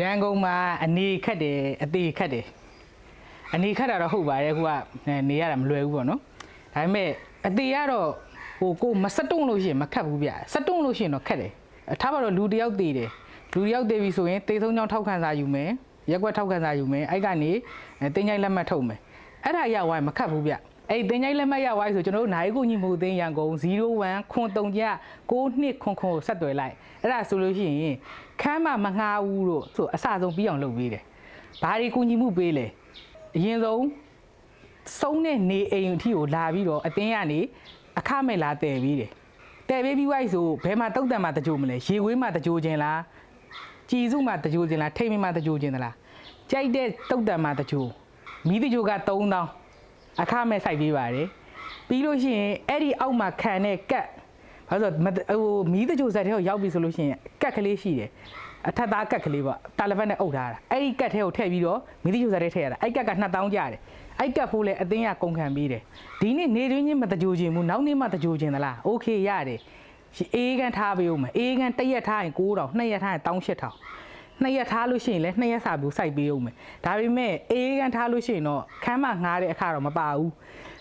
ရန်ကုန်မှာအနေခက်တယ်အသေးခက်တယ်အနေခက်တာတော့ဟုတ်ပါတယ်ခုကနေရတာမလွယ်ဘူးပေါ့နော်ဒါပေမဲ့အသေးကတော့ဟိုကိုမစက်တုံးလို့ရှိရင်မခက်ဘူးဗျစက်တုံးလို့ရှိရင်တော့ခက်တယ်အထားပါတော့လူတစ်ယောက်သေးတယ်လူတစ်ယောက်သေးပြီဆိုရင်တေဆုံးကြောင်းထောက်ခံစာယူမယ်ရက်ွက်ထောက်ခံစာယူမယ်အဲ့ကနေအဲတင်းချိုင်းလက်မှတ်ထုတ်မယ်အဲ့ဒါရဝိုင်းမခက်ဘူးဗျ အဲ့ဒီတင်းချိုင်းလက်မှတ်ရဝိုင်းဆိုကျွန်တော်တို့နိုင်ကိုညီမှုသိန်းရန်ကုန်01ခွန်3ကြ62ခွန်ခွန်ကိုဆက်သွယ်လိုက်အဲ့ဒါဆိုလို့ရှိရင်ခမ်းမမငှားဘူးလို့ဆိုအစဆုံးပြီးအောင်လုပ်ပေးတယ်ဘာတွေကူညီမှုပေးလဲအရင်ဆုံးစုံတဲ့နေအိမ်အထိကိုလာပြီးတော့အတင်းကနေအခမဲ့လာတည်ပြီးတယ်တည်ပေးပြီးဝိုက်ဆိုဘယ်မှာတုတ်တန်မှာတကြိုမလဲရေခွေးမှာတကြိုခြင်းလားကြည်စုမှာတကြိုခြင်းလားထိမ်မမှာတကြိုခြင်းသလားကြိုက်တဲ့တုတ်တန်မှာတကြိုမီးတကြိုက3000 အခမဲ့စိုက်ပေးပါတယ်ပြီးလို့ရှိရင်အဲ့ဒီအောက်မှာခံတဲ့ကတ်ဘာလို့လဲဆိုတော့ဟိုမီးတကြိုဆက်တဲ့ကိုရောက်ပြီဆိုလို့ရှိရင်ကတ်ကလေးရှိတယ်အထက်သားကတ်ကလေးပေါ့တာလပတ်နဲ့အုပ်ထားတာအဲ့ဒီကတ်ထဲကိုထည့်ပြီးတော့မီးတကြိုဆက်တဲ့ထည့်ရတာအဲ့ကတ်က2000ကျတယ်အဲ့ကတ်ဖို့လဲအတင်းကကုန်ခံပေးတယ်ဒီနေ့နေတွင်းချင်းမတကြိုခြင်းဘူးနောက်နေ့မှတကြိုခြင်းသလားโอเคရတယ်အေးကန်ထားပေးဦးမယ်အေးကန်တစ်ရက်ထားရင်9000နှစ်ရက်ထားရင်18000 နှစ်ရက်ထားလို့ရှိရင်လည်းနှစ်ရက်စာဘူးစိုက်ပေးဦးမယ်ဒါပေမဲ့အေးကန်ထားလို့ရှိရင်တော့ခမ်းမငားတဲ့အခါတော့မပါဘူး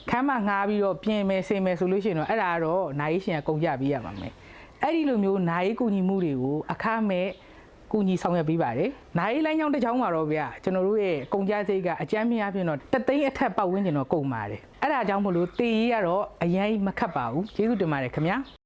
ခမ်းမငားပြီးတော့ပြင်မယ်ဆင်မယ်ဆိုလို့ရှိရင်တော့အဲ့ဒါကတော့နိုင်ရှင်ကကုန်ကြပေးရပါမယ်အဲ့ဒီလိုမျိုးနိုင်ကူညီမှုတွေကိုအခမဲ့ကူညီဆောင်ရွက်ပေးပါတယ်။နိုင်လိုင်းကြောင်းတစ်ချောင်းမှာတော့ဗျာကျွန်တော်တို့ရဲ့ကုန်ကြစိတ်ကအကြမ်းမြအဖြစ်တော့တသိန်းအထက်ပတ်ဝန်းကျင်တော့ကုန်ပါတယ်။အဲ့ဒါကြောင့်မလို့တေးရီကတော့အရင်မခတ်ပါဘူး။ကျေးဇူးတင်ပါတယ်ခင်ဗျာ။